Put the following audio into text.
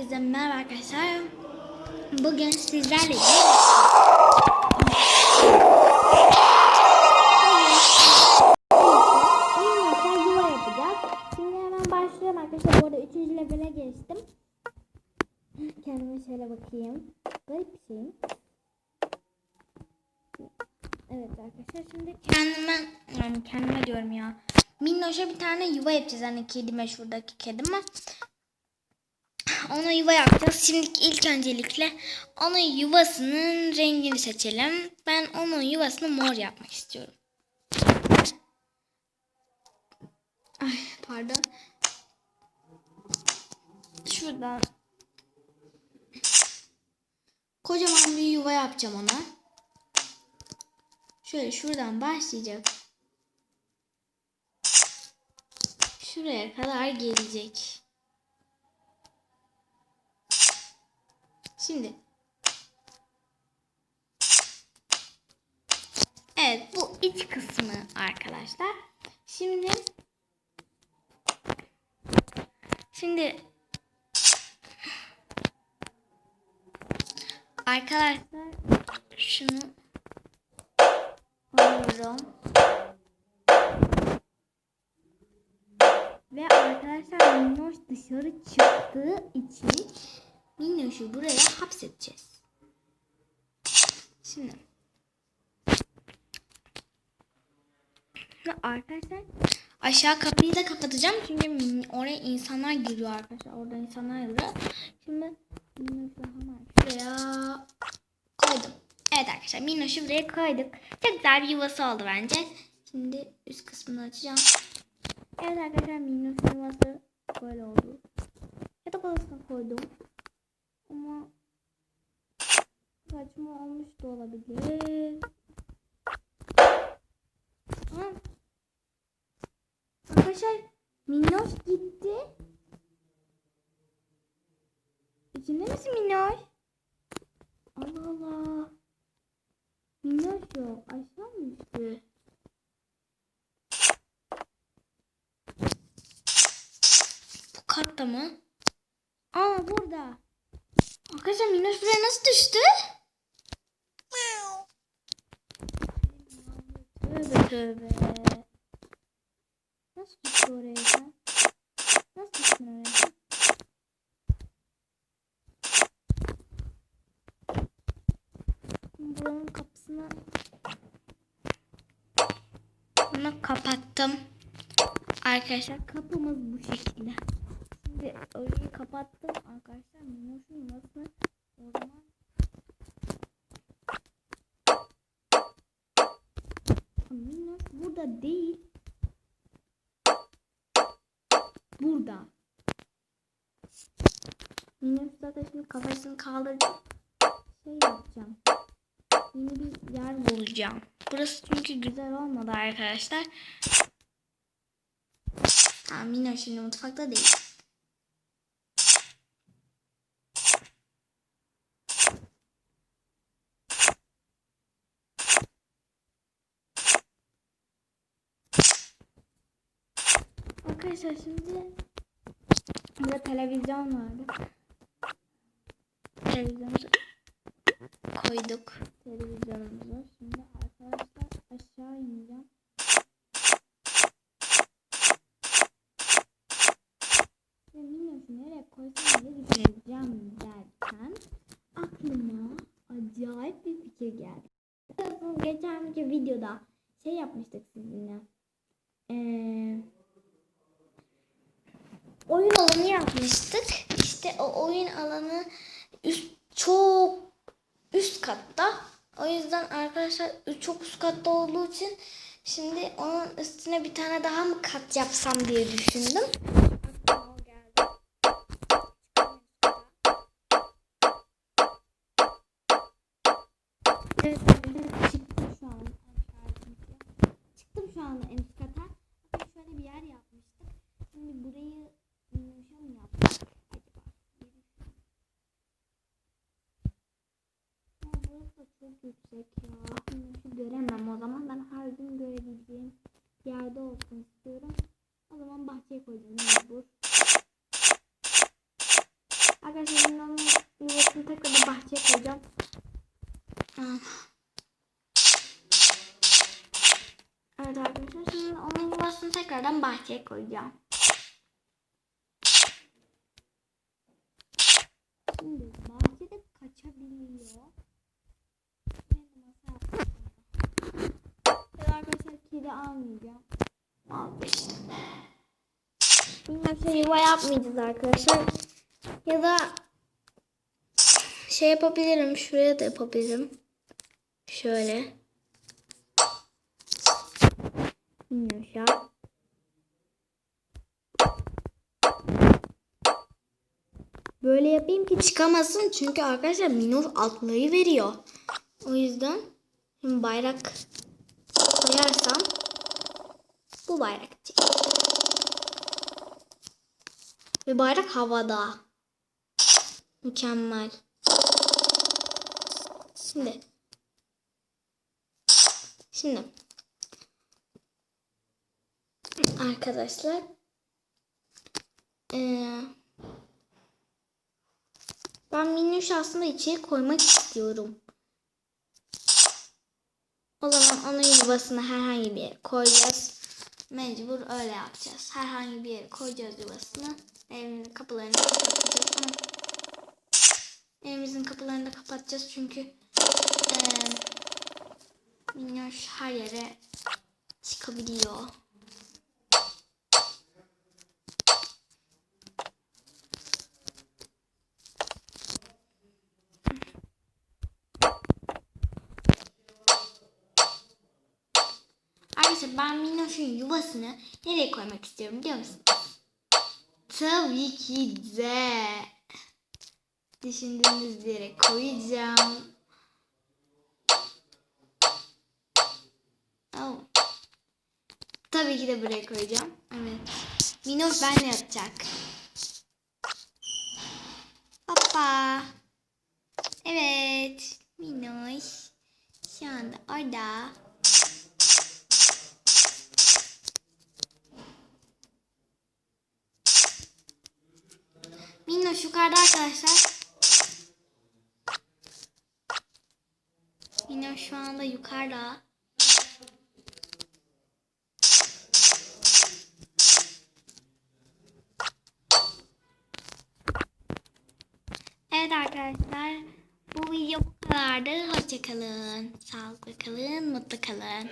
Herkese merhaba arkadaşlar. Bugün sizlerle. Şimdi hemen başlıyorum arkadaşlar. Bu arada 3. levele geçtim. Kendime şöyle bakayım. Garip bir şeyim. Evet arkadaşlar şimdi kendime yani kendime diyorum ya. Minnoş'a bir tane yuva yapacağız. Hani kedime şuradaki kedime. Ona yuva yapacağız. Şimdi ilk öncelikle onun yuvasının rengini seçelim. Ben onun yuvasını mor yapmak istiyorum. Ay pardon. Şuradan kocaman bir yuva yapacağım ona. Şöyle şuradan başlayacak. Şuraya kadar gelecek. Şimdi. Evet bu iç kısmı arkadaşlar. Şimdi Şimdi Arkadaşlar şunu alıyorum. Ve arkadaşlar Minnoş dışarı çıktığı için Minnoş'u buraya hapsedeceğiz. Şimdi arkadaşlar aşağı kapıyı da kapatacağım çünkü oraya insanlar giriyor arkadaşlar. Orada insanlar giriyor. Şimdi şuraya koydum. Evet arkadaşlar Minnoş'u buraya koyduk. Çok güzel bir yuvası oldu bence. Şimdi üst kısmını açacağım. Evet arkadaşlar Minnoş'un yuvası böyle oldu. Yatak odasına koydum. Ama saçma olmuş da olabilir. Ama Arkadaşlar Minnoş gitti. İçinde misin Minnoş? Allah Allah. Minnoş yok. Aşağı mı düştü? Bu katta mı? Aa burada. Arkadaşlar Minnoş buraya nasıl düştü? Tövbe tövbe. Nasıl düştü oraya sen? Nasıl düştün oraya sen? Buranın kapısını bunu kapattım. Arkadaşlar kapımız bu şekilde. Şimdi orayı kapattım arkadaşlar. Minnoş'un nasıl o zaman Minnoş burada değil. Burada. Minnoş zaten şimdi kafasını kaldıracağım. Şey yapacağım. Yeni bir yer bulacağım. Burası çünkü güzel olmadı arkadaşlar. Ha, Minnoş şimdi mutfakta değil. Arkadaşlar şimdi burada televizyon vardı. Televizyonumuzu koyduk. Televizyonumuzu. Şimdi arkadaşlar aşağı ineceğim. Ve Minnoş'u nereye koysam diye düşüneceğim derken aklıma acayip bir fikir geldi. Geçenki videoda şey yapmıştık sizinle. Eee oyun alanı yapmıştık. İşte o oyun alanı üst, çok üst katta. O yüzden arkadaşlar çok üst katta olduğu için şimdi onun üstüne bir tane daha mı kat yapsam diye düşündüm. Evet, evet, çıktım şu an. Çıktım şu anda en üst kata. Bakın şöyle bir yer yapmıştık. Şimdi burayı Minnoş'a mı yaptık acaba? Ama burası da yüksek ya. Minnoş'u göremem o zaman. Ben her gün görebileceğim yerde olsun istiyorum. O zaman bahçeye koyacağım mecbur. Arkadaşlar yuvasını tekrar bahçeye koyacağım. Ah. Evet arkadaşlar şimdi onun yuvasını tekrardan bahçeye koyacağım. Şimdi bahçede kaçabiliyor. Ben masa yapacağım. Evet arkadaşlar kedi almayacağım. Almıştım. Bilmem yuva yapmayacağız arkadaşlar. Ya da şey yapabilirim. Şuraya da yapabilirim. Şöyle. Minnoşa. Böyle yapayım ki çıkamasın. Çünkü arkadaşlar Minnoş atlayı veriyor. O yüzden bayrak koyarsam bu bayrak çıkacak. Bayrak havada. Mükemmel. Şimdi. Şimdi. Arkadaşlar. Ee, ben minnoş aslında içeri koymak istiyorum. O zaman onun yuvasını herhangi bir yere koyacağız. Mecbur öyle yapacağız. Herhangi bir yere koyacağız yuvasını. Evimizin kapılarını kapatacağız ama evimizin kapılarını da kapatacağız çünkü eee minnoş her yere çıkabiliyor. Arkadaşlar ben minnoşun yuvasını nereye koymak istiyorum biliyor musunuz? Tabii ki de düşündüğünüz yere koyacağım. Oh. Tabii ki de buraya koyacağım. Evet. Minnoş benle yatacak. Hoppa. Evet. Minnoş. Şu anda orada. Minnoş yukarıda arkadaşlar. Minnoş şu anda yukarıda. Evet arkadaşlar. Bu video bu kadardı. Hoşçakalın. Sağlıklı kalın. Mutlu kalın.